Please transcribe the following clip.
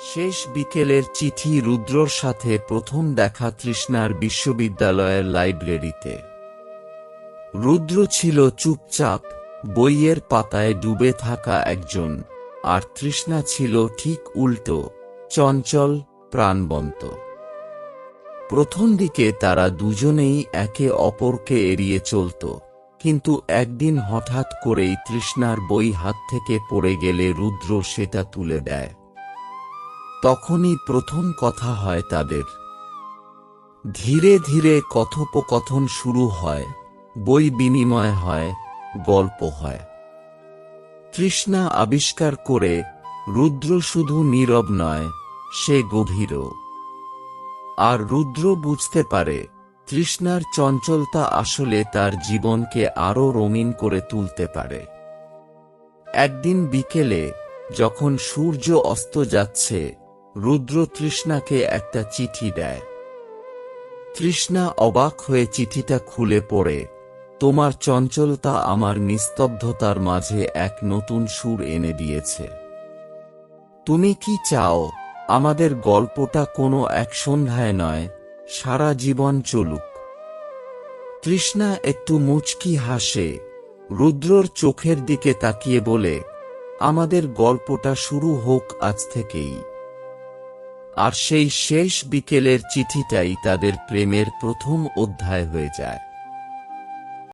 শেষ বিকেলের চিঠি রুদ্রর সাথে প্রথম দেখা তৃষ্ণার বিশ্ববিদ্যালয়ের লাইব্রেরিতে। রুদ্র ছিল চুপচাপ, বইয়ের পাতায় ডুবে থাকা একজন, আর তৃষ্ণা ছিল ঠিক উল্টো, চঞ্চল, প্রাণবন্ত। প্রথম দিকে তারা দুজনেই একে অপরকে এড়িয়ে চলত, কিন্তু একদিন হঠাৎ করেই তৃষ্ণার বই হাত থেকে পড়ে গেলে রুদ্র সেটা তুলে দেয়। তখনই প্রথম কথা হয় তাদের। ধীরে ধীরে কথোপকথন শুরু হয়, বই বিনিময় হয়, গল্প হয়। তৃষ্ণা আবিষ্কার করে রুদ্র শুধু নীরব নয়, সে গভীরও। আর রুদ্র বুঝতে পারে, তৃষ্ণার চঞ্চলতা আসলে তার জীবনকে আরও রঙিন করে তুলতে পারে। একদিন বিকেলে, যখন সূর্য অস্ত যাচ্ছে রুদ্র তৃষ্ণাকে একটা চিঠি দেয়। তৃষ্ণা অবাক হয়ে চিঠিটা খুলে পড়ে, তোমার চঞ্চলতা আমার নিস্তব্ধতার মাঝে এক নতুন সুর এনে দিয়েছে। তুমি কি চাও আমাদের গল্পটা কোনো এক সন্ধ্যায় নয়, সারা জীবন চলুক? তৃষ্ণা একটু মুচকি হাসে, রুদ্রর চোখের দিকে তাকিয়ে বলে, আমাদের গল্পটা শুরু হোক আজ থেকেই। আর সেই শেষ বিকেলের চিঠিটাই তাদের প্রেমের প্রথম অধ্যায় হয়ে যায়।